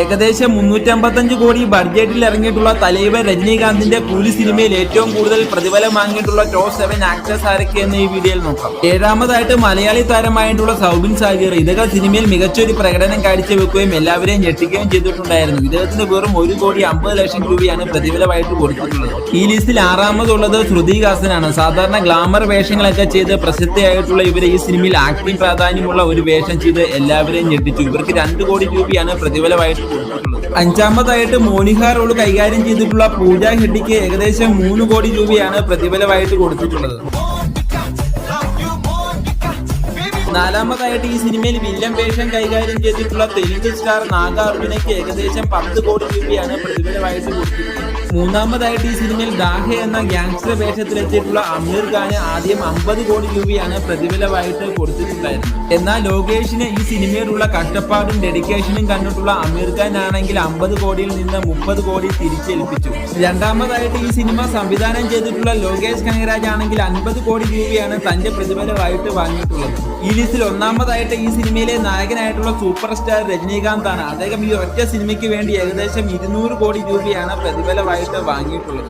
ഏകദേശം മുന്നൂറ്റമ്പത്തഞ്ച് കോടി ബഡ്ജറ്റിൽ ഇറങ്ങിയിട്ടുള്ള തലൈവർ രജനീകാന്തിന്റെ കൂലി സിനിമയിൽ ഏറ്റവും കൂടുതൽ പ്രതിഫലം വാങ്ങിയിട്ടുള്ള ടോപ്പ് സെവൻ ആക്ടേഴ്സ് ആരൊക്കെ എന്ന് ഈ വീഡിയോയിൽ നോക്കാം. ഏഴാമതായിട്ട് മലയാളി താരമായിട്ടുള്ള സൗബിൻ സാഗിർ. ഇദ്ദേഹം സിനിമയിൽ മികച്ചൊരു പ്രകടനം കാഴ്ചവെക്കുകയും എല്ലാവരെയും ഞെട്ടിക്കുകയും ചെയ്തിട്ടുണ്ടായിരുന്നു. ഇദ്ദേഹത്തിന് വെറും ഒരു കോടി അമ്പത് ലക്ഷം രൂപയാണ് പ്രതിഫലമായിട്ട് കൊടുത്തിട്ടുള്ളത്. ഈ ലിസ്റ്റിൽ ആറാമതുള്ളത് ശ്രുതി ഹാസനാണ് സാധാരണ ഗ്ലാമർ വേഷങ്ങളൊക്കെ ചെയ്ത് പ്രസിദ്ധയായിട്ടുള്ള ഇവരെ ഈ സിനിമയിൽ ആക്ടിംഗ് പ്രാധാന്യമുള്ള ഒരു വേഷം ചെയ്ത് എല്ലാവരെയും ഞെട്ടിച്ചു. ഇവർക്ക് രണ്ട് കോടി രൂപയാണ് പ്രതിഫലമായിട്ട് അഞ്ചാമതായിട്ട് മോനിഹ റോൾ കൈകാര്യം ചെയ്തിട്ടുള്ള പൂജ ഹെഡിക്ക് ഏകദേശം മൂന്ന് കോടി രൂപയാണ് പ്രതിഫലമായിട്ട് കൊടുത്തിട്ടുള്ളത്. നാലാമതായിട്ട് ഈ സിനിമയിൽ വില്ലൻ വേഷം കൈകാര്യം ചെയ്തിട്ടുള്ള തെലുങ്ക് സ്റ്റാർ നാഗാർജുനയ്ക്ക് ഏകദേശം പത്ത് കോടി രൂപയാണ് പ്രതിഫലമായിട്ട് കൊടുത്തിട്ടുള്ളത്. മൂന്നാമതായിട്ട് ഈ സിനിമയിൽ ദാഹ എന്ന ഗ്യാങ്സ്റ്റർ വേഷത്തിലെത്തിയിട്ടുള്ള അമീർ ഖാന് ആദ്യം അമ്പത് കോടി രൂപയാണ് പ്രതിഫലമായിട്ട് കൊടുത്തിട്ടുണ്ടായിരുന്നത്. എന്നാൽ ലോകേഷിന് ഈ സിനിമയിലുള്ള കഷ്ടപ്പാടും ഡെഡിക്കേഷനും കണ്ടിട്ടുള്ള അമീർ ഖാൻ ആണെങ്കിൽ അമ്പത് കോടിയിൽ നിന്ന് മുപ്പത് കോടി തിരിച്ചേൽപ്പിച്ചു. രണ്ടാമതായിട്ട് ഈ സിനിമ സംവിധാനം ചെയ്തിട്ടുള്ള ലോകേഷ് കനകരാജ് ആണെങ്കിൽ അൻപത് കോടി രൂപയാണ് തന്റെ പ്രതിഫലമായിട്ട് വാങ്ങിയിട്ടുള്ളത്. ഈ ലിസ്റ്റിൽ ഒന്നാമതായിട്ട് ഈ സിനിമയിലെ നായകനായിട്ടുള്ള സൂപ്പർ സ്റ്റാർ രജനീകാന്ത് ആണ് അദ്ദേഹം ഈ ഒറ്റ സിനിമയ്ക്ക് വേണ്ടി ഏകദേശം ഇരുന്നൂറ് കോടി രൂപയാണ് പ്രതിഫലമായിട്ട് വാങ്ങിയിട്ടുള്ളത്.